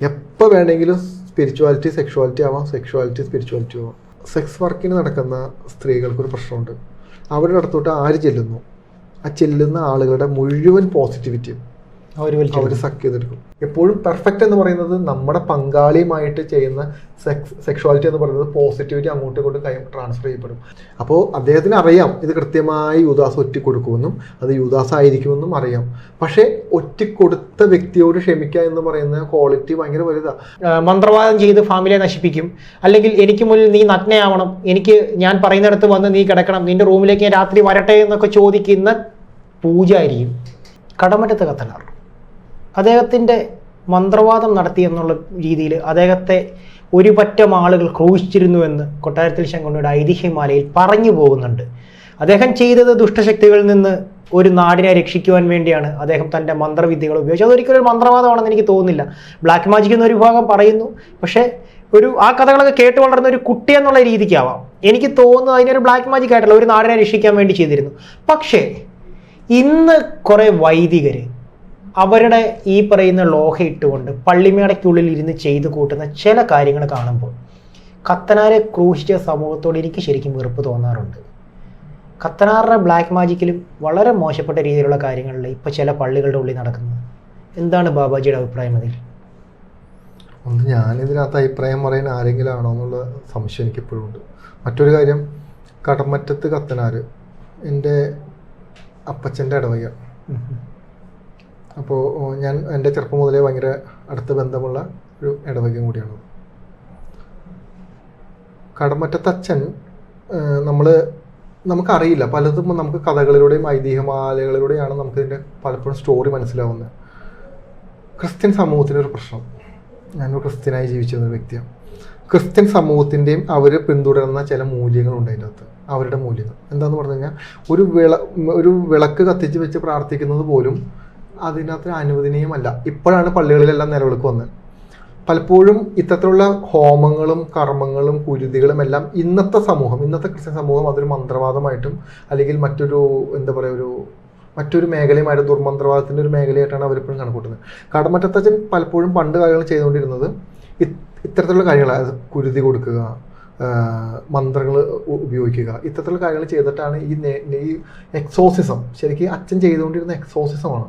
എപ്പോൾ വേണമെങ്കിലും spirituality sexuality ആവാം സെക്ഷുവാലിറ്റി സ്പിരിച്വാലിറ്റി ആവാം. സെക്സ് വർക്കിന് നടക്കുന്ന സ്ത്രീകൾക്കൊരു പ്രശ്നമുണ്ട്. അവരുടെ അടുത്തോട്ട് ആര് ചെല്ലുന്നു? ആ ചെല്ലുന്ന ആളുകളുടെ മുഴുവൻ പോസിറ്റിവിറ്റിയും അവർ സക്ക് ചെയ്തെടുക്കും. എപ്പോഴും പെർഫെക്റ്റ് എന്ന് പറയുന്നത് നമ്മുടെ പങ്കാളിയുമായിട്ട് ചെയ്യുന്ന സെക്സ് സെക്ഷുവാലിറ്റി എന്ന് പറയുന്നത് പോസിറ്റിവിറ്റി അങ്ങോട്ടും ഇങ്ങോട്ടും കൈ ട്രാൻസ്ഫർ ചെയ്യപ്പെടും. അപ്പോൾ അദ്ദേഹത്തിന് അറിയാം ഇത് കൃത്യമായി യുദാസ് ഒറ്റിക്കൊടുക്കുമെന്നും അത് യുദാസ് ആയിരിക്കുമെന്നും അറിയാം. പക്ഷേ ഒറ്റിക്കൊടുത്ത വ്യക്തിയോട് ക്ഷമിക്കുക എന്ന് പറയുന്ന ക്വാളിറ്റി ഭയങ്കര വലുതാണ് മന്ത്രവാദം ചെയ്ത് ഫാമിലിയെ നശിപ്പിക്കും. അല്ലെങ്കിൽ എനിക്ക് മുന്നിൽ നീ നഗ്നയാവണം എനിക്ക് ഞാൻ പറയുന്നിടത്ത് വന്ന് നീ കിടക്കണം നിന്റെ റൂമിലേക്ക് ഞാൻ രാത്രി വരട്ടെ എന്നൊക്കെ ചോദിക്കുന്ന പൂജ ആയിരിക്കും. കടമറ്റത്ത് കത്തനാർ അദ്ദേഹത്തിന്റെ മന്ത്രവാദം നടത്തി എന്നുള്ള രീതിയിൽ അദ്ദേഹത്തെ ഒരു പറ്റം ആളുകൾ ക്രൂശിച്ചിരുന്നുവെന്ന് കൊട്ടാരത്തിൽ ശങ്കുണ്ണിയുടെ ഐതിഹ്യമാലയിൽ പറഞ്ഞു പോകുന്നുണ്ട്. അദ്ദേഹം ചെയ്തത് ദുഷ്ടശക്തികളിൽ നിന്ന് ഒരു നാടിനെ രക്ഷിക്കുവാൻ വേണ്ടിയാണ്. അദ്ദേഹം തന്റെ മന്ത്രവിദ്യകൾ ഉപയോഗിച്ചത് അതൊരിക്കലും ഒരു മന്ത്രവാദമാണെന്ന് എനിക്ക് തോന്നുന്നില്ല. ബ്ലാക്ക് മാജിക് എന്നൊരു വിഭാഗം പറയുന്നു. പക്ഷേ ഒരു ആ കഥകളൊക്കെ കേട്ട് വളർന്ന ഒരു കുട്ടി എന്നുള്ള രീതിക്കാവാം. എനിക്ക് തോന്നുന്നത് അതിനൊരു ബ്ലാക്ക് മാജിക് ആയിട്ടുള്ള ഒരു നാടിനെ രക്ഷിക്കാൻ വേണ്ടി ചെയ്തിരുന്നു. പക്ഷേ ഇന്ന് കുറേ വൈദികർ അവരുടെ ഈ പറയുന്ന ലോഹ ഇട്ടുകൊണ്ട് പള്ളിമേടയ്ക്കുള്ളിൽ ഇരുന്ന് ചെയ്തു കൂട്ടുന്ന ചില കാര്യങ്ങൾ കാണുമ്പോൾ കത്തനാരെ ക്രൂശിച്ച സമൂഹത്തോട് എനിക്ക് ശരിക്കും വെറുപ്പ് തോന്നാറുണ്ട്. കത്തനാറിന്റെ ബ്ലാക്ക് മാജിക്കിലും വളരെ മോശപ്പെട്ട രീതിയിലുള്ള കാര്യങ്ങളിൽ ഇപ്പോൾ ചില പള്ളികളുടെ ഉള്ളിൽ നടക്കുന്നത്? എന്താണ് ബാബാജിയുടെ അഭിപ്രായം അതിൽ? ഒന്ന് ഞാനിതിനകത്ത് അഭിപ്രായം പറയാൻ ആരെങ്കിലും ആണോ എന്നുള്ള സംശയം എനിക്ക് ഇപ്പോഴും ഉണ്ട്. മറ്റൊരു കാര്യം കടമറ്റത്ത് കത്തനാർ എന്റെ അപ്പച്ചന്റെ ഇടവക അപ്പോൾ ഞാൻ എന്റെ ചെറുപ്പം മുതലേ ഭയങ്കര അടുത്ത ബന്ധമുള്ള ഒരു ഇടവകം കൂടിയാണ്. കടമറ്റത്തച്ഛൻ നമ്മൾ നമുക്കറിയില്ല. പലതും നമുക്ക് കഥകളിലൂടെയും ഐതിഹ്യമാലകളിലൂടെയാണ് നമുക്കിതിന്റെ പലപ്പോഴും സ്റ്റോറി മനസ്സിലാവുന്നത്. ക്രിസ്ത്യൻ സമൂഹത്തിനൊരു പ്രശ്നം. ഞാനൊരു ക്രിസ്ത്യനായി ജീവിച്ചിരുന്ന ഒരു വ്യക്തിയാണ്. ക്രിസ്ത്യൻ സമൂഹത്തിന്റെയും അവർ പിന്തുടരുന്ന ചില മൂല്യങ്ങളുണ്ട് അതിന്റെ അകത്ത് അവരുടെ മൂല്യങ്ങൾ. എന്താണെന്ന് പറഞ്ഞു കഴിഞ്ഞാൽ ഒരു വിള ഒരു വിളക്ക് കത്തിച്ച് വെച്ച് പ്രാർത്ഥിക്കുന്നത് പോലും അതിനകത്ത് അനുവദനീയമല്ല. ഇപ്പോഴാണ് പള്ളികളിലെല്ലാം നിലവിളക്ക് വന്നത്. പലപ്പോഴും ഇത്തരത്തിലുള്ള ഹോമങ്ങളും കർമ്മങ്ങളും കുരുതികളും എല്ലാം ഇന്നത്തെ സമൂഹം ഇന്നത്തെ ക്രിസ്ത്യൻ സമൂഹം അതൊരു മന്ത്രവാദമായിട്ടും അല്ലെങ്കിൽ മറ്റൊരു എന്താ പറയുക ഒരു മറ്റൊരു മേഖലയുമായിട്ട് ദുർമന്ത്രവാദത്തിന്റെ ഒരു മേഖലയായിട്ടാണ് അവരിപ്പോഴും കണക്കൂട്ടുന്നത്. കടമറ്റത്തച്ഛൻ പലപ്പോഴും പണ്ട് കാര്യങ്ങൾ ചെയ്തുകൊണ്ടിരുന്നത് ഇത് ഇത്തരത്തിലുള്ള കാര്യങ്ങൾ കുരുതി കൊടുക്കുക മന്ത്രങ്ങൾ ഉപയോഗിക്കുക. ഇത്തരത്തിലുള്ള കാര്യങ്ങൾ ചെയ്തിട്ടാണ് ഈ എക്സോസിസം ശരിക്കും അച്ഛൻ ചെയ്തുകൊണ്ടിരുന്ന എക്സോസിസമാണ്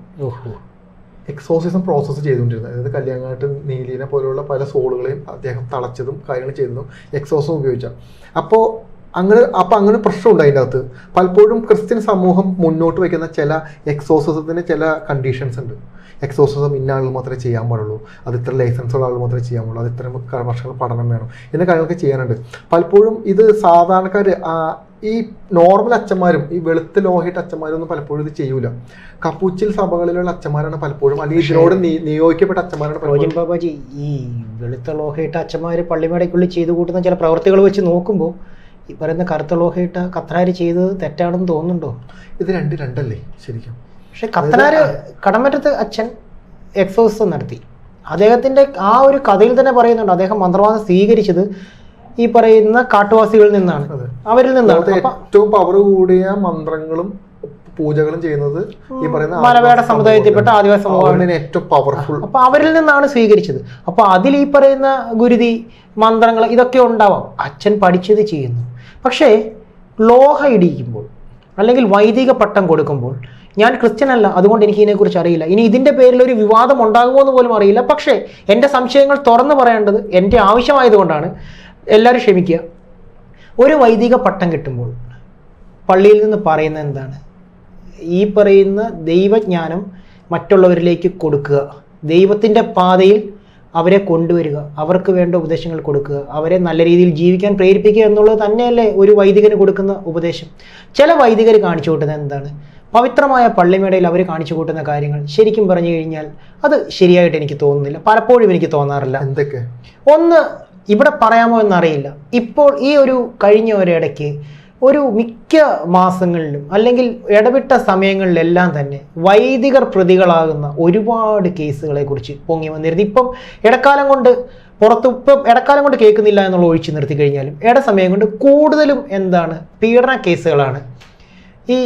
എക്സോസിസം പ്രോസസ്സ് ചെയ്തുകൊണ്ടിരുന്നത്. അതായത് കല്യാണമായിട്ട് നീലീനെ പോലെയുള്ള പല സോളുകളെയും അദ്ദേഹം തളച്ചതും കാര്യങ്ങൾ ചെയ്തതും എക്സോസം ഉപയോഗിച്ചാണ്. അപ്പോൾ അങ്ങനെ അപ്പം അങ്ങനെ പ്രശ്നമുണ്ട് അതിന്റെ അകത്ത്. പലപ്പോഴും ക്രിസ്ത്യൻ സമൂഹം മുന്നോട്ട് വയ്ക്കുന്ന ചില എക്സോസിസത്തിന് ചില കണ്ടീഷൻസ് ഉണ്ട്. എക്സോസിസം ഇന്ന ആളുകൾ മാത്രമേ ചെയ്യാൻ പാടുള്ളൂ. അത് ഇത്ര ലൈസൻസ് ഉള്ള ആൾ മാത്രമേ ചെയ്യാൻ പാടുള്ളൂ. അത് ഇത്ര വർഷങ്ങൾ പഠനം വേണം. എന്ന കാര്യങ്ങളൊക്കെ ചെയ്യാനുണ്ട്. പലപ്പോഴും ഇത് സാധാരണക്കാർ ഈ നോർമൽ അച്ഛന്മാരും ഈ വെളുത്ത ലോഹിട്ട് അച്ഛന്മാരൊന്നും പലപ്പോഴും ഇത് ചെയ്യൂല. കപ്പൂച്ചിൽ സഭകളിലുള്ള അച്ഛന്മാരാണ് പലപ്പോഴും അല്ലെങ്കിൽ ഇതിനോട് നിയോഗിക്കപ്പെട്ട അച്ഛന്മാരാണ് റോജൻ ബാബാജി ഈ വെളുത്ത ലോഹിട്ട് അച്ഛന്മാർ പള്ളിമേടയ്ക്കുള്ളിൽ ചെയ്തു കൂട്ടുന്ന ചില പ്രവർത്തികൾ വെച്ച് നോക്കുമ്പോൾ ഈ പറയുന്ന കറുത്ത ലോഹയിട്ട കത്തനാര് ചെയ്തത് തെറ്റാണെന്ന് തോന്നുന്നുണ്ടോ? ഇത് രണ്ട് രണ്ടല്ലേ ശരിക്കും. പക്ഷെ കത്രാര് കടമറ്റത്ത് അച്ഛൻ എക്സോസിസം നടത്തി. അദ്ദേഹത്തിന്റെ ആ ഒരു കഥയിൽ തന്നെ പറയുന്നുണ്ട്. അദ്ദേഹം മന്ത്രവാദം സ്വീകരിച്ചത് ഈ പറയുന്ന കാട്ടുവാസികളിൽ നിന്നാണ്. അവരിൽ നിന്നാണ്. ഏറ്റവും പവർ കൂടിയ മന്ത്രങ്ങളും പൂജകളും ചെയ്യുന്നത് ഈ പറയുന്ന മലവേട സമുദായത്തിൽപ്പെട്ട ആദിവാസി സമൂഹമാണ് ഏറ്റവും പവർഫുൾ അപ്പൊ അവരിൽ നിന്നാണ് സ്വീകരിച്ചത്. അപ്പൊ അതിൽ ഈ പറയുന്ന ഗുരുതി മന്ത്രങ്ങൾ ഇതൊക്കെ ഉണ്ടാവാം. അച്ഛൻ പഠിച്ചത് ചെയ്യുന്നു. പക്ഷേ ലോഹ ഇടിക്കുമ്പോൾ അല്ലെങ്കിൽ വൈദിക പട്ടം കൊടുക്കുമ്പോൾ ഞാൻ ക്രിസ്ത്യൻ അല്ല അതുകൊണ്ട് എനിക്ക് ഇതിനെക്കുറിച്ച് അറിയില്ല. ഇനി ഇതിന്റെ പേരിൽ ഒരു വിവാദം ഉണ്ടാകുമോ എന്ന് പോലും അറിയില്ല. പക്ഷേ എന്റെ സംശയങ്ങൾ തുറന്നു പറയേണ്ടത് എന്റെ ആവശ്യമായതുകൊണ്ടാണ്. എല്ലാവരും ക്ഷമിക്കുക. ഒരു വൈദിക പട്ടം കിട്ടുമ്പോൾ പള്ളിയിൽ നിന്ന് പറയുന്നത് എന്താണ്? ഈ പറയുന്ന ദൈവജ്ഞാനം മറ്റുള്ളവരിലേക്ക് കൊടുക്കുക. ദൈവത്തിന്റെ പാതയിൽ അവരെ കൊണ്ടുവരിക അവർക്ക് വേണ്ട ഉപദേശങ്ങൾ കൊടുക്കുക അവരെ നല്ല രീതിയിൽ ജീവിക്കാൻ പ്രേരിപ്പിക്കുക എന്നുള്ളത് തന്നെയല്ലേ ഒരു വൈദികന് കൊടുക്കുന്ന ഉപദേശം. ചില വൈദികർ കാണിച്ചു കൂട്ടുന്നത് എന്താണ്? പവിത്രമായ പള്ളിമേടയിൽ അവർ കാണിച്ചു കൂട്ടുന്ന കാര്യങ്ങൾ. ശരിക്കും പറഞ്ഞു കഴിഞ്ഞാൽ അത് ശരിയായിട്ട് എനിക്ക് തോന്നുന്നില്ല. പലപ്പോഴും എനിക്ക് തോന്നാറില്ല. എന്തൊക്കെ? ഒന്ന് ഇവിടെ പറയാമോ എന്നറിയില്ല. ഇപ്പോൾ ഈ ഒരു കഴിഞ്ഞ ഒരിടയ്ക്ക് ഒരു മിക്ക മാസങ്ങളിലും അല്ലെങ്കിൽ ഇടവിട്ട സമയങ്ങളിലെല്ലാം തന്നെ വൈദികർ പ്രതികളാകുന്ന ഒരുപാട് കേസുകളെ കുറിച്ച് പൊങ്ങി വന്നിരുന്നു. ഇപ്പം ഇടക്കാലം കൊണ്ട് പുറത്ത് ഇപ്പം ഇടക്കാലം കൊണ്ട് കേൾക്കുന്നില്ല എന്നുള്ള ഒഴിച്ചു നിർത്തി കഴിഞ്ഞാലും ഇട സമയം കൊണ്ട് കൂടുതലും എന്താണ് പീഡന കേസുകളാണ്. ഈ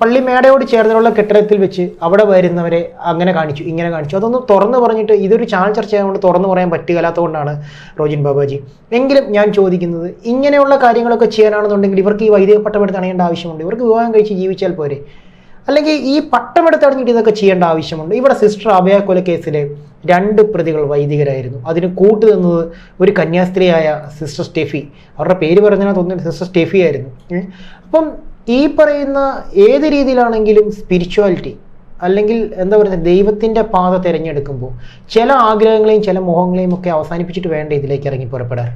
പള്ളി മേടയോട് ചേർന്നുള്ള കെട്ടിടത്തിൽ വെച്ച് അവിടെ വരുന്നവരെ അങ്ങനെ കാണിച്ചു ഇങ്ങനെ കാണിച്ചു. അതൊന്നും തുറന്നു പറഞ്ഞിട്ട് ഇതൊരു ചാനൽ ചർച്ച ആയതുകൊണ്ട് തുറന്നു പറയാൻ പറ്റുകയില്ലാത്തതുകൊണ്ടാണ് റോജിൻ ബാബാജി. എങ്കിലും ഞാൻ ചോദിക്കുന്നത് ഇങ്ങനെയുള്ള കാര്യങ്ങളൊക്കെ ചെയ്യാനാണെന്നുണ്ടെങ്കിൽ ഇവർക്ക് ഈ വൈദിക പട്ടമെടുത്ത് അണിയേണ്ട ആവശ്യമുണ്ട്. ഇവർക്ക് വിവാഹം കഴിച്ച് ജീവിച്ചാൽ പോരെ. അല്ലെങ്കിൽ ഈ പട്ടമെടുത്ത് അണിഞ്ഞിട്ട് ഇതൊക്കെ ചെയ്യേണ്ട ആവശ്യമുണ്ട്. ഇവിടെ സിസ്റ്റർ അഭയ കൊലക്കേസിലെ രണ്ട് പ്രതികൾ വൈദികരായിരുന്നു. അതിന് കൂട്ടു നിന്നത് ഒരു കന്യാസ്ത്രീയായ സിസ്റ്റർ സ്റ്റെഫി. അവരുടെ പേര് പറഞ്ഞാൽ തോന്നുന്നു സിസ്റ്റർ സ്റ്റെഫി ആയിരുന്നു? അപ്പം ഈ പറയുന്ന ഏത് രീതിയിലാണെങ്കിലും സ്പിരിച്വാലിറ്റി അല്ലെങ്കിൽ എന്താ പറയുക ദൈവത്തിന്റെ പാത തിരഞ്ഞെടുക്കുമ്പോൾ ചില ആഗ്രഹങ്ങളെയും ചില മോഹങ്ങളെയും ഒക്കെ അവസാനിപ്പിച്ചിട്ട് വേണ്ട ഇതിലേക്ക് ഇറങ്ങി പുറപ്പെടാൻ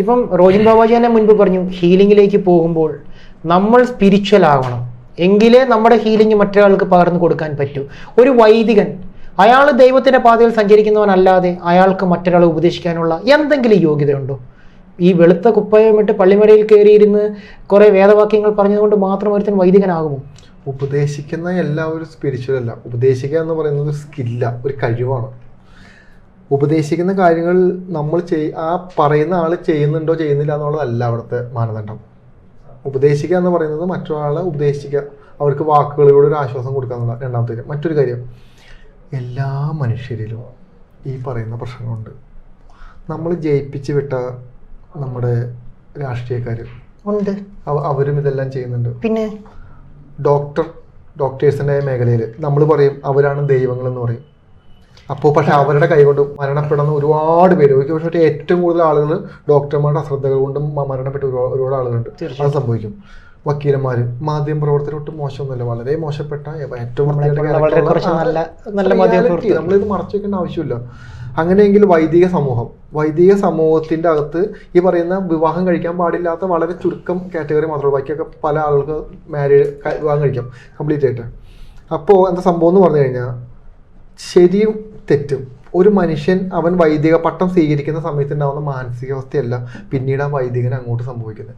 ഇപ്പം റോജിൻ ബാബാജി തന്നെ മുൻപ് പറഞ്ഞു ഹീലിംഗിലേക്ക് പോകുമ്പോൾ നമ്മൾ സ്പിരിച്വൽ ആവണം. എങ്കിലേ നമ്മുടെ ഹീലിംഗ് മറ്റൊരാൾക്ക് പകർന്നു കൊടുക്കാൻ പറ്റൂ. ഒരു വൈദികൻ അയാൾ ദൈവത്തിന്റെ പാതയിൽ സഞ്ചരിക്കുന്നവനല്ലാതെ അയാൾക്ക് മറ്റൊരാളെ ഉപദേശിക്കാനുള്ള എന്തെങ്കിലും യോഗ്യതയുണ്ടോ? ഈ വെളുത്ത കുപ്പയമിട്ട് പള്ളിമടയിൽ കയറിയിരുന്ന് കുറേ വേദവാക്യങ്ങൾ പറഞ്ഞതുകൊണ്ട് മാത്രം ഒരുത്തൻ വൈദികനാകുമോ? ഉപദേശിക്കുന്ന എല്ലാവരും സ്പിരിച്വൽ അല്ല. ഉപദേശിക്കുക എന്ന് പറയുന്നത് ഒരു സ്കില്ല ഒരു കഴിവാണ്. ഉപദേശിക്കുന്ന കാര്യങ്ങൾ നമ്മൾ ചെയ് ആ പറയുന്ന ആൾ ചെയ്യുന്നുണ്ടോ ചെയ്യുന്നില്ല എന്നുള്ളതല്ല അവിടുത്തെ മാനദണ്ഡം. ഉപദേശിക്കുക എന്ന് പറയുന്നത് മറ്റൊരാളെ ഉപദേശിക്കുക അവർക്ക് വാക്കുകളിലൂടെ ഒരു ആശ്വാസം കൊടുക്കുക എന്നുള്ള രണ്ടാമത്തെ കാര്യം. മറ്റൊരു കാര്യം എല്ലാ മനുഷ്യരിലും ഈ പറയുന്ന പ്രശ്നങ്ങളുണ്ട്. നമ്മൾ ജയിപ്പിച്ച് വിട്ട നമ്മുടെ രാഷ്ട്രീയക്കാർ ഉണ്ട്. അവരും ഇതെല്ലാം ചെയ്യുന്നുണ്ട്. പിന്നെ? ഡോക്ടർ ഡോക്ടേഴ്സിന്റെ മേഖലയിൽ നമ്മൾ പറയും അവരാണ് ദൈവങ്ങൾ എന്ന് പറയും. അപ്പോൾ പക്ഷെ അവരുടെ കൈകൊണ്ട് മരണപ്പെടുന്ന ഒരുപാട് പേര് പക്ഷേ ഏറ്റവും കൂടുതൽ ആളുകൾ ഡോക്ടർമാരുടെ അശ്രദ്ധകൾ കൊണ്ടും മരണപ്പെട്ട ഒരുപാട് ആളുകളുണ്ട്. അത് സംഭവിക്കും. വക്കീലന്മാർ മാധ്യമ പ്രവർത്തകർ ഒട്ടും മോശമൊന്നുമല്ല. വളരെ മോശപ്പെട്ട ഏറ്റവും. മാധ്യമപ്രവർത്തകർ. നമ്മളിത് മറച്ചു വെക്കേണ്ട ആവശ്യമില്ല. അങ്ങനെയെങ്കിൽ വൈദിക സമൂഹം വൈദിക സമൂഹത്തിന്റെ അകത്ത് ഈ പറയുന്ന വിവാഹം കഴിക്കാൻ പാടില്ലാത്ത വളരെ ചുരുക്കം കാറ്റഗറി മാത്രമേ ബാക്കിയൊക്കെ പല ആളുകൾക്ക് മാരേജ് വിവാഹം കഴിക്കാം. കംപ്ലീറ്റ് ആയിട്ട്. അപ്പോൾ എന്താ സംഭവം എന്ന് പറഞ്ഞു കഴിഞ്ഞാൽ ശരിയും തെറ്റും. ഒരു മനുഷ്യൻ അവൻ വൈദിക പട്ടം സ്വീകരിക്കുന്ന സമയത്ത് ഉണ്ടാവുന്ന മാനസികാവസ്ഥയല്ല പിന്നീട് ആ വൈദികൻ അങ്ങോട്ട് സംഭവിക്കുന്നത്.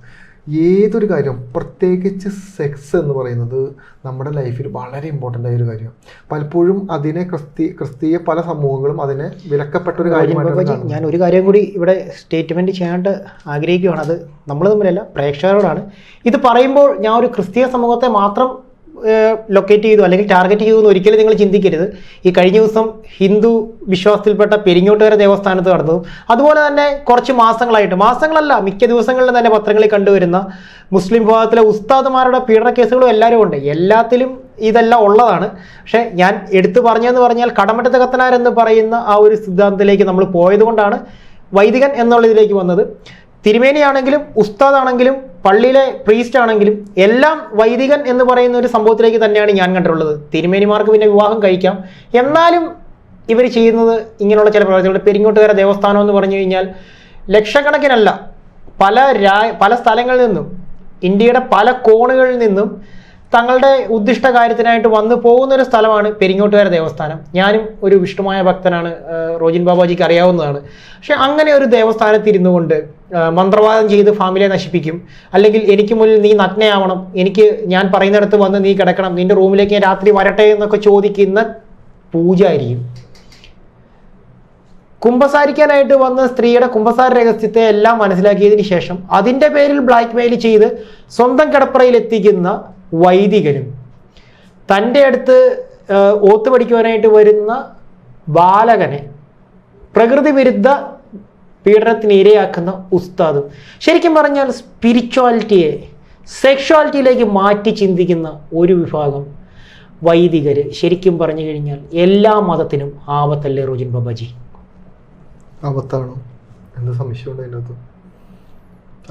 ഏതൊരു കാര്യം പ്രത്യേകിച്ച് സെക്സ് എന്ന് പറയുന്നത് നമ്മുടെ ലൈഫിൽ വളരെ ഇമ്പോർട്ടന്റ് ആയ ഒരു കാര്യമാണ് പലപ്പോഴും അതിനെ ക്രിസ്തി ക്രിസ്തീയ പല സമൂഹങ്ങളും അതിനെ വിലക്കപ്പെട്ട ഒരു കാര്യമായിട്ട് ഞാൻ ഒരു കാര്യം കൂടി ഇവിടെ സ്റ്റേറ്റ്മെന്റ് ചെയ്യാണ്ട് ആഗ്രഹിക്കുകയാണ്. അത് നമ്മൾ തമ്മിലല്ല പ്രേക്ഷകരോടാണ്. ഇത് പറയുമ്പോൾ ഞാൻ ഒരു ക്രിസ്തീയ സമൂഹത്തെ മാത്രം ലൊക്കേറ്റ് ചെയ്തു അല്ലെങ്കിൽ ടാർഗറ്റ് ചെയ്തു എന്ന് ഒരിക്കലും നിങ്ങൾ ചിന്തിക്കരുത്. ഈ കഴിഞ്ഞ ദിവസം ഹിന്ദു വിശ്വാസത്തിൽപ്പെട്ട പെരിങ്ങോട്ടുകര ദേവസ്ഥാനത്ത് നടന്നു അതുപോലെ തന്നെ കുറച്ച് മാസങ്ങളായിട്ട്. മാസങ്ങളല്ല മിക്ക ദിവസങ്ങളിലും തന്നെ പത്രങ്ങളിൽ കണ്ടുവരുന്ന മുസ്ലിം വിഭാഗത്തിലെ ഉസ്താദുമാരുടെ പീഡന കേസുകളും എല്ലാവരും ഉണ്ട്. എല്ലാത്തിലും ഇതെല്ലാം ഉള്ളതാണ്. പക്ഷേ ഞാൻ എടുത്തു പറഞ്ഞതെന്ന് പറഞ്ഞാൽ കടമറ്റ കത്തനാർ എന്ന് പറയുന്ന ആ ഒരു സിദ്ധാന്തത്തിലേക്ക് നമ്മൾ പോയതുകൊണ്ടാണ് വൈദികൻ എന്നുള്ളതിലേക്ക് വന്നത്. തിരുമേനിയാണെങ്കിലും ഉസ്താദാണെങ്കിലും പള്ളിയിലെ പ്രീസ്റ്റ് ആണെങ്കിലും എല്ലാം വൈദികൻ എന്ന് പറയുന്ന ഒരു സംഭവത്തിലേക്ക് തന്നെയാണ് ഞാൻ കണ്ടിട്ടുള്ളത്. തിരുമേനിമാർക്ക് പിന്നെ വിവാഹം കഴിക്കാം. എന്നാലും ഇവർ ചെയ്യുന്നത് ഇങ്ങനെയുള്ള ചില പ്രവർത്തികളുണ്ട്. പെരിങ്ങോട്ടുകര ദേവസ്ഥാനം എന്ന് പറഞ്ഞു കഴിഞ്ഞാൽ ലക്ഷക്കണക്കിനല്ല. പല രാ പല സ്ഥലങ്ങളിൽ നിന്നും ഇന്ത്യയുടെ പല കോണുകളിൽ നിന്നും തങ്ങളുടെ ഉദ്ദിഷ്ട കാര്യത്തിനായിട്ട് വന്നു പോകുന്ന ഒരു സ്ഥലമാണ് പെരിങ്ങോട്ടുകര ദേവസ്ഥാനം. ഞാനും ഒരു വിഷ്ണുമായ ഭക്തനാണ് റോജിൻ ബാബാജിക്ക് അറിയാവുന്നതാണ്. പക്ഷെ അങ്ങനെ ഒരു ദേവസ്ഥാനത്തിരുന്നു കൊണ്ട് മന്ത്രവാദം ചെയ്ത് ഫാമിലിയെ നശിപ്പിക്കും. അല്ലെങ്കിൽ എനിക്ക് മുന്നിൽ നീ നഗ്നയാവണം. എനിക്ക് ഞാൻ പറയുന്നിടത്ത് വന്ന് നീ കിടക്കണം. നിന്റെ റൂമിലേക്ക് ഞാൻ രാത്രി വരട്ടെ എന്നൊക്കെ ചോദിക്കുന്ന പൂജാരിയും കുമ്പസാരിക്കാനായിട്ട് വന്ന സ്ത്രീയുടെ കുമ്പസാര രഹസ്യത്തെ എല്ലാം മനസ്സിലാക്കിയതിന് ശേഷം അതിന്റെ പേരിൽ ബ്ലാക്ക് മെയിൽ ചെയ്ത് സ്വന്തം കിടപ്പറയിൽ എത്തിക്കുന്ന വൈദികനും തന്റെ അടുത്ത് ഓത്ത് പഠിക്കുവാനായിട്ട് വരുന്ന ബാലകനെ പ്രകൃതി വിരുദ്ധ പീഡനത്തിന് ഇരയാക്കുന്ന ഉസ്താദും. ശരിക്കും പറഞ്ഞാൽ സ്പിരിച്വാലിറ്റിയെ സെക്ഷുവാലിറ്റിയിലേക്ക് മാറ്റി ചിന്തിക്കുന്ന ഒരു വിഭാഗം വൈദികർ ശരിക്കും പറഞ്ഞു കഴിഞ്ഞാൽ എല്ലാ മതത്തിനും ആപത്തല്ലേ റോജിൻ ബാബാജി? ആപത്താണോ? എന്ത് സംശയമുണ്ട് അതിനകത്ത്?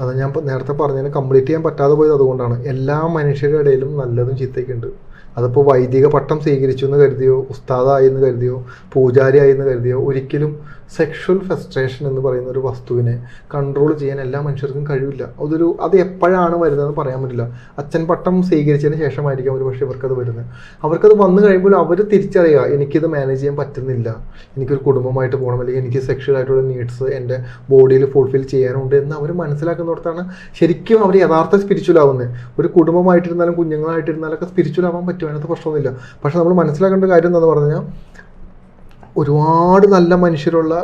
അത് ഞാൻ നേരത്തെ പറഞ്ഞതിന് കംപ്ലീറ്റ് ചെയ്യാൻ പറ്റാതെ പോയത് അതുകൊണ്ടാണ്. എല്ലാ മനുഷ്യരുടെ ഇടയിലും നല്ലതും ചീത്തയൊക്കെ ഉണ്ട്. അതിപ്പോൾ വൈദിക പട്ടം സ്വീകരിച്ചു എന്ന് കരുതിയോ ഉസ്താദായി എന്ന് കരുതിയോ പൂജാരിയായി എന്ന് കരുതിയോ ഒരിക്കലും സെക്ഷൽ ഫ്രസ്ട്രേഷൻ എന്ന് പറയുന്ന ഒരു വസ്തുവിനെ കൺട്രോൾ ചെയ്യാൻ എല്ലാ മനുഷ്യർക്കും കഴിവില്ല അതൊരു അത് എപ്പോഴാണ് വരുന്നതെന്ന് പറയാൻ പറ്റില്ല. അച്ഛൻ പട്ടം സ്വീകരിച്ചതിന് ശേഷമായിരിക്കും ഒരു പക്ഷേ ഇവർക്കത് വരുന്നത്. അവർക്കത് വന്നു കഴിയുമ്പോൾ അവർ തിരിച്ചറിയുക എനിക്കിത് മാനേജ് ചെയ്യാൻ പറ്റുന്നില്ല. എനിക്കൊരു കുടുംബമായിട്ട് പോകണം. അല്ലെങ്കിൽ എനിക്ക് സെക്ഷൽ ആയിട്ടുള്ള നീഡ്സ് എന്റെ ബോഡിയിൽ ഫുൾഫിൽ ചെയ്യാനുണ്ട്. എന്ന് അവർ മനസ്സിലാക്കുന്നിടത്താണ് ശരിക്കും അവർ യഥാർത്ഥ സ്പിരിച്വൽ ആവുന്നത്. ഒരു കുടുംബമായിട്ടിരുന്നാലും കുഞ്ഞുങ്ങളായിട്ടിരുന്നാലും ഒക്കെ സ്പിരിച്വൽ ആവാൻ പറ്റും. അതിനകത്ത് പ്രശ്നമൊന്നുമില്ല. പക്ഷെ നമ്മൾ മനസ്സിലാക്കേണ്ട കാര്യം എന്താണെന്ന് പറഞ്ഞു കഴിഞ്ഞാൽ ഒരുപാട് നല്ല മനുഷ്യരുള്ള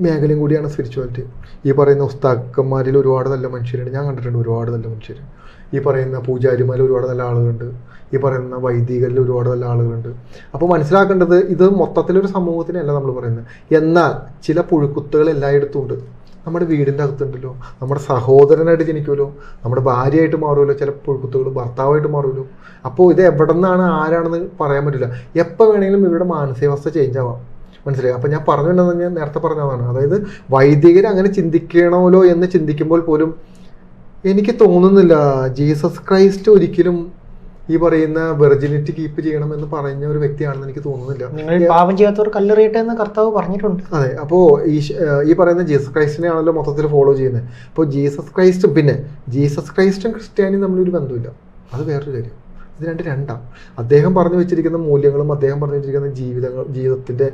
മേഖലയും കൂടിയാണ് സ്പിരിച്വാലിറ്റി ഈ പറയുന്ന ഉസ്താക്കന്മാരിൽ ഒരുപാട് നല്ല മനുഷ്യരുണ്ട്. ഞാൻ കണ്ടിട്ടുണ്ട് ഒരുപാട് നല്ല മനുഷ്യർ ഈ പറയുന്ന പൂജാരിമാരിൽ ഒരുപാട് നല്ല ആളുകളുണ്ട്. ഈ പറയുന്ന വൈദികരിൽ ഒരുപാട് നല്ല ആളുകളുണ്ട്. അപ്പോൾ മനസ്സിലാക്കേണ്ടത് ഇത് മൊത്തത്തിലൊരു സമൂഹത്തിനല്ല നമ്മൾ പറയുന്നത്. എന്നാൽ ചില പുഴുക്കുത്തുകൾ എല്ലായിടത്തും ഉണ്ട്. നമ്മുടെ വീടിന്റെ അകത്തുണ്ടല്ലോ നമ്മുടെ സഹോദരനായിട്ട് ജനിക്കുമല്ലോ നമ്മുടെ ഭാര്യയായിട്ട് മാറുമല്ലോ ചില പുഴുക്കുത്തുകൾ ഭർത്താവായിട്ട് മാറുമല്ലോ. അപ്പോൾ ഇത് എവിടെ നിന്നാണ് ആരാണെന്ന് പറയാൻ പറ്റില്ല. എപ്പോൾ വേണമെങ്കിലും ഇവരുടെ മാനസികാവസ്ഥ ചേഞ്ച് ആവാം. മനസ്സിലായി? അപ്പോൾ ഞാൻ പറഞ്ഞു തന്നെ ഞാൻ നേരത്തെ പറഞ്ഞതാണ്. അതായത് വൈദികർ അങ്ങനെ ചിന്തിക്കണമല്ലോ എന്ന് ചിന്തിക്കുമ്പോൾ പോലും എനിക്ക് തോന്നുന്നില്ല. ജീസസ് ക്രൈസ്റ്റ് ഒരിക്കലും ഈ പറയുന്ന വെർജിനിറ്റി കീപ്പ് ചെയ്യണം എന്ന് പറഞ്ഞ ഒരു വ്യക്തിയാണെന്ന് എനിക്ക് തോന്നുന്നില്ല. നിങ്ങൾ പാപം ചെയ്യാത്തവർ കല്ലെറിയട്ടെ എന്ന് കർത്താവ് പറഞ്ഞിട്ടുണ്ട്. അതെ അപ്പോൾ ഈ ഈ പറയുന്ന ജീസസ് ക്രൈസ്റ്റിനെ ആണല്ലോ മൊത്തത്തിൽ ഫോളോ ചെയ്യുന്നത്. അപ്പോൾ ജീസസ് ക്രൈസ്റ്റും പിന്നെ ജീസസ് ക്രൈസ്റ്റും ക്രിസ്ത്യാനിയും തമ്മിലൊരു ബന്ധമില്ല. അത് വേറൊരു കാര്യം രണ്ട്. രണ്ടാണ് അദ്ദേഹം പറഞ്ഞു വെച്ചിരിക്കുന്ന മൂല്യങ്ങളും അദ്ദേഹം പറഞ്ഞു വെച്ചിരിക്കുന്ന ജീവിതങ്ങൾ ജീവിതത്തിന്റെ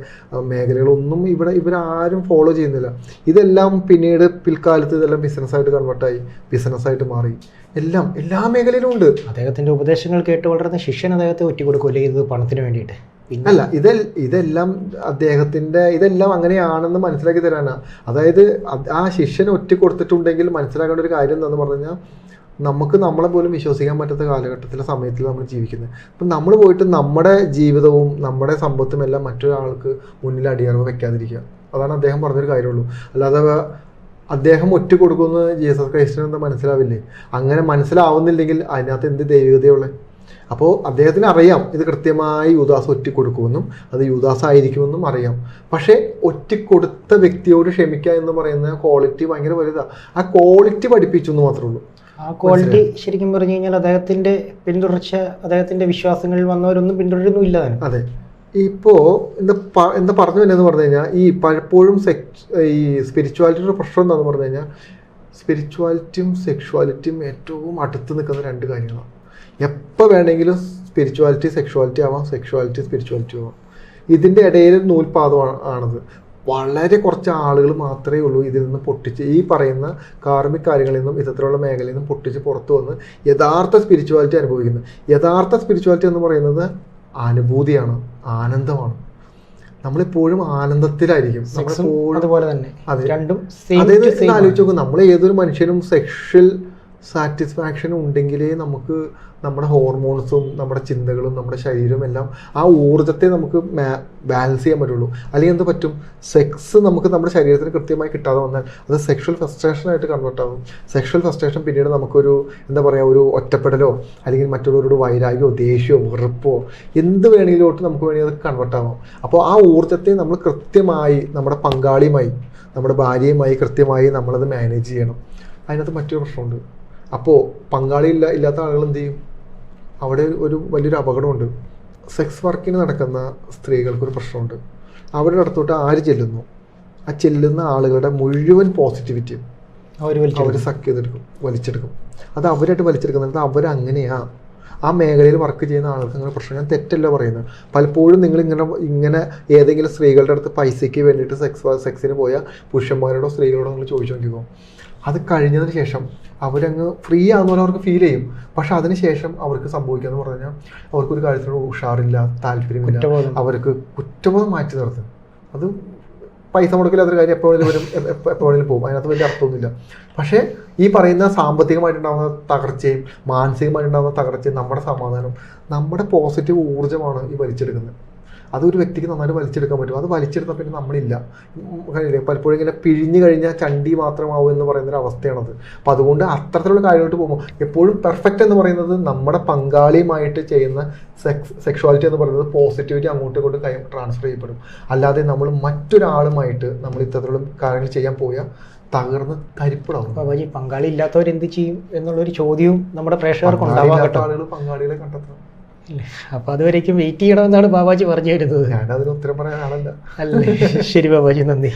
മേഖലകളൊന്നും ഇവിടെ ഇവരാരും ഫോളോ ചെയ്യുന്നില്ല. ഇതെല്ലാം പിന്നീട് പിൽക്കാലത്ത് ഇതെല്ലാം ബിസിനസ്സായിട്ട് കൺവേർട്ടായി ബിസിനസ്സായിട്ട് മാറി. എല്ലാം എല്ലാ മേഖലയിലും ഉണ്ട്. അദ്ദേഹത്തിന്റെ ഉപദേശങ്ങൾ കേട്ട് വളർന്ന ശിഷ്യൻ അദ്ദേഹത്തെ ഒറ്റ കൊടുക്കുമല്ലേ ഇത് പണത്തിന് വേണ്ടിയിട്ട്? അല്ല ഇത് ഇതെല്ലാം അദ്ദേഹത്തിന്റെ ഇതെല്ലാം അങ്ങനെയാണെന്ന് മനസ്സിലാക്കി തരാനാണ് അതായത് ആ ശിഷ്യൻ ഒറ്റ കൊടുത്തിട്ടുണ്ടെങ്കിൽ മനസ്സിലാക്കേണ്ട ഒരു കാര്യം എന്താണെന്ന് പറഞ്ഞു കഴിഞ്ഞാൽ നമുക്ക് നമ്മളെ പോലും വിശ്വസിക്കാൻ പറ്റാത്ത കാലഘട്ടത്തിലെ സമയത്തിൽ നമ്മൾ ജീവിക്കുന്നത്. അപ്പം നമ്മൾ പോയിട്ട് നമ്മുടെ ജീവിതവും നമ്മുടെ സമ്പത്തും എല്ലാം മറ്റൊരാൾക്ക് മുന്നിൽ അടിയറവ് വെക്കാതിരിക്കുക. അതാണ് അദ്ദേഹം പറഞ്ഞൊരു കാര്യമുള്ളൂ. അല്ലാതെ അദ്ദേഹം ഒറ്റ കൊടുക്കുമെന്ന് ജീസസ് ക്രൈസ്റ്റിന് എന്താ മനസ്സിലാവില്ലേ? അങ്ങനെ മനസ്സിലാവുന്നില്ലെങ്കിൽ അതിനകത്ത് എന്ത് ദൈവികതയുള്ളത് അപ്പോൾ അദ്ദേഹത്തിന് അറിയാം ഇത് കൃത്യമായി യുദാസ് ഒറ്റ കൊടുക്കുമെന്നും അത് യുദാസ് ആയിരിക്കുമെന്നും അറിയാം. പക്ഷേ ഒറ്റ കൊടുത്ത വ്യക്തിയോട് ക്ഷമിക്കുക എന്ന് പറയുന്ന ക്വാളിറ്റി ഭയങ്കര വലുതാണ് ആ ക്വാളിറ്റി പഠിപ്പിച്ചു എന്ന് മാത്രമേ ഉള്ളൂ. ആ ക്വാളിറ്റി ശരിക്കും പറഞ്ഞു കഴിഞ്ഞാൽ അദ്ദേഹത്തിന്റെ പിന്തുടർച്ച അദ്ദേഹത്തിന്റെ വിശ്വാസങ്ങളിൽ വന്നവരൊന്നും പിന്തുടരുന്നില്ല അതെ. ഇപ്പോൾ എന്താ എന്താ പറഞ്ഞു വരുന്നതെന്ന് പറഞ്ഞു കഴിഞ്ഞാൽ ഈ പലപ്പോഴും സെക്സ് ഈ സ്പിരിച്വാലിറ്റിയുടെ പ്രശ്നം എന്താണെന്ന് പറഞ്ഞു കഴിഞ്ഞാൽ സ്പിരിച്വാലിറ്റിയും സെക്ഷുവാലിറ്റിയും ഏറ്റവും അടുത്ത് നിൽക്കുന്ന രണ്ട് കാര്യങ്ങളാണ്. എപ്പോൾ വേണമെങ്കിലും സ്പിരിച്വാലിറ്റി സെക്ഷുവാലിറ്റി ആവാം സെക്ഷുവാലിറ്റി സ്പിരിച്വാലിറ്റി ആവാം. ഇതിന്റെ ഇടയിൽ നൂൽപാദമാണ് ആണത്. വളരെ കുറച്ച് ആളുകൾ മാത്രമേ ഉള്ളൂ ഇതിൽ നിന്ന് പൊട്ടിച്ച് ഈ പറയുന്ന കാർമിക് കാര്യങ്ങളിൽ നിന്നും ഇത്തരത്തിലുള്ള മേഖലയിൽ നിന്നും പൊട്ടിച്ച് പുറത്തു വന്ന് യഥാർത്ഥ സ്പിരിച്വാലിറ്റി അനുഭവിക്കുന്നു. യഥാർത്ഥ സ്പിരിച്വാലിറ്റി എന്ന് പറയുന്നത് അനുഭൂതിയാണ് ആനന്ദമാണ്. നമ്മളെപ്പോഴും ആനന്ദത്തിലായിരിക്കും. നമ്മളെപ്പോഴും അതുപോലെ തന്നെ. അതെ. രണ്ടും അതായത് ആലോചിച്ച് നോക്കും നമ്മൾ ഏതൊരു മനുഷ്യനും സെക്ഷൽ സാറ്റിസ്ഫാക്ഷൻ ഉണ്ടെങ്കിലേ നമുക്ക് നമ്മുടെ ഹോർമോൺസും നമ്മുടെ ചിന്തകളും നമ്മുടെ ശരീരവും എല്ലാം ആ ഊർജത്തെ നമുക്ക് ബാലൻസ് ചെയ്യാൻ പറ്റുള്ളൂ. അല്ലെങ്കിൽ എന്ത് പറ്റും? സെക്സ് നമുക്ക് നമ്മുടെ ശരീരത്തിന് കൃത്യമായി കിട്ടാതെ വന്നാൽ അത് സെക്ഷൽ ഫ്രസ്ട്രേഷനായിട്ട് കൺവേർട്ട് ആകും സെക്ഷൽ ഫ്രസ്ട്രേഷൻ പിന്നീട് നമുക്കൊരു എന്താ പറയുക ഒരു ഒറ്റപ്പെടലോ അല്ലെങ്കിൽ മറ്റുള്ളവരോട് വൈരാഗ്യമോ ദേഷ്യമോ വെറുപ്പോ എന്ത് വേണമെങ്കിലോട്ട് നമുക്ക് വേണമെങ്കിൽ അത് കൺവേർട്ട് ആവാം. അപ്പോൾ ആ ഊർജത്തെ നമ്മൾ കൃത്യമായി നമ്മുടെ പങ്കാളിയുമായി നമ്മുടെ ഭാര്യയുമായി കൃത്യമായി നമ്മളത് മാനേജ് ചെയ്യണം. അതിനകത്ത് മറ്റൊരു പ്രശ്നമുണ്ട്. അപ്പോൾ പങ്കാളി ഇല്ല ഇല്ലാത്ത ആളുകൾ എന്ത് ചെയ്യും? അവിടെ ഒരു വലിയൊരു അപകടമുണ്ട്. സെക്സ് വർക്കിന് നടക്കുന്ന സ്ത്രീകൾക്കൊരു പ്രശ്നമുണ്ട്. അവരുടെ അടുത്തോട്ട് ആര് ചെല്ലുന്നു? ആ ചെല്ലുന്ന ആളുകളുടെ മുഴുവൻ പോസിറ്റിവിറ്റിയും അവർ അവർ സക്ക് ചെയ്തെടുക്കും വലിച്ചെടുക്കും. അത് അവരായിട്ട് വലിച്ചെടുക്കുന്നത് അവരങ്ങനെയാ ആ മേഖലയിൽ വർക്ക് ചെയ്യുന്ന ആൾക്ക് അങ്ങനെ പ്രശ്നം. ഞാൻ തെറ്റല്ല പറയുന്നത്. പലപ്പോഴും നിങ്ങൾ ഇങ്ങനെ ഇങ്ങനെ ഏതെങ്കിലും സ്ത്രീകളുടെ അടുത്ത് പൈസയ്ക്ക് വേണ്ടിയിട്ട് സെക്സ് സെക്സിന് പോയ പുരുഷന്മാരോടോ സ്ത്രീകളോടോ നിങ്ങൾ ചോദിച്ചു നോക്കിക്കോ അത് കഴിഞ്ഞതിന് ശേഷം അവരങ്ങ് ഫ്രീ ആകുന്ന പോലെ അവർക്ക് ഫീൽ ചെയ്യും. പക്ഷെ അതിന് ശേഷം അവർക്ക് സംഭവിക്കാന്ന് പറഞ്ഞു കഴിഞ്ഞാൽ അവർക്കൊരു കാര്യത്തിനോട് ഉഷാറില്ല താല്പര്യമില്ല. അവർക്ക് കുറ്റബോധം മാറ്റി നിർത്തും അത് പൈസ മുടക്കില്ലാത്തൊരു കാര്യം എപ്പോൾ വരും എപ്പ- എപ്പ- എപ്പോൾ വേണേലും പോകും. അതിനകത്ത് വലിയ അർത്ഥമൊന്നുമില്ല. പക്ഷേ ഈ പറയുന്ന സാമ്പത്തികമായിട്ടുണ്ടാകുന്ന തകർച്ചയും മാനസികമായിട്ടുണ്ടാകുന്ന തകർച്ചയും നമ്മുടെ സമാധാനം നമ്മുടെ പോസിറ്റീവ് ഊർജമാണ് ഈ വലിച്ചെടുക്കുന്നത്. അതൊരു വ്യക്തിക്ക് നന്നായിട്ട് വലിച്ചെടുക്കാൻ പറ്റും. അത് വലിച്ചെടുത്താൽ പിന്നെ നമ്മളില്ല. പലപ്പോഴും ഇങ്ങനെ പിഴിഞ്ഞു കഴിഞ്ഞാൽ ചണ്ടി മാത്രമാവും എന്ന് പറയുന്ന ഒരു അവസ്ഥയാണത്. അപ്പോൾ അതുകൊണ്ട് അത്തരത്തിലുള്ള കാര്യമായിട്ട് പോകുമ്പോൾ എപ്പോഴും പെർഫെക്റ്റ് എന്ന് പറയുന്നത് നമ്മുടെ പങ്കാളിയുമായിട്ട് ചെയ്യുന്ന സെക്സ് സെക്ഷുവാലിറ്റി എന്ന് പറയുന്നത് പോസിറ്റിവിറ്റി അങ്ങോട്ടും ഇങ്ങോട്ടും കൈ ട്രാൻസ്ഫർ ചെയ്യപ്പെടും. അല്ലാതെ നമ്മൾ മറ്റൊരാളുമായിട്ട് നമ്മൾ ഇത്തരത്തിലുള്ള കാര്യങ്ങൾ ചെയ്യാൻ പോയാൽ തകർന്ന് തരിപ്പിടാവും പങ്കാളി ഇല്ലാത്തവർ എന്ത് ചെയ്യും എന്നുള്ളൊരു ചോദ്യവും നമ്മുടെ പ്രേക്ഷകർക്ക് ആളുകൾ പങ്കാളികളെ കണ്ടെത്തണം. ഇല്ലേ? അപ്പൊ അതുവരേക്കും വെയിറ്റ് ചെയ്യണമെന്നാണ് ബാബാജി പറഞ്ഞു തരുന്നത് ഞാനതിന് ഉത്തരം പറയാൻ ആളല്ല അല്ലേ? ശരി ബാബാജി നന്ദി.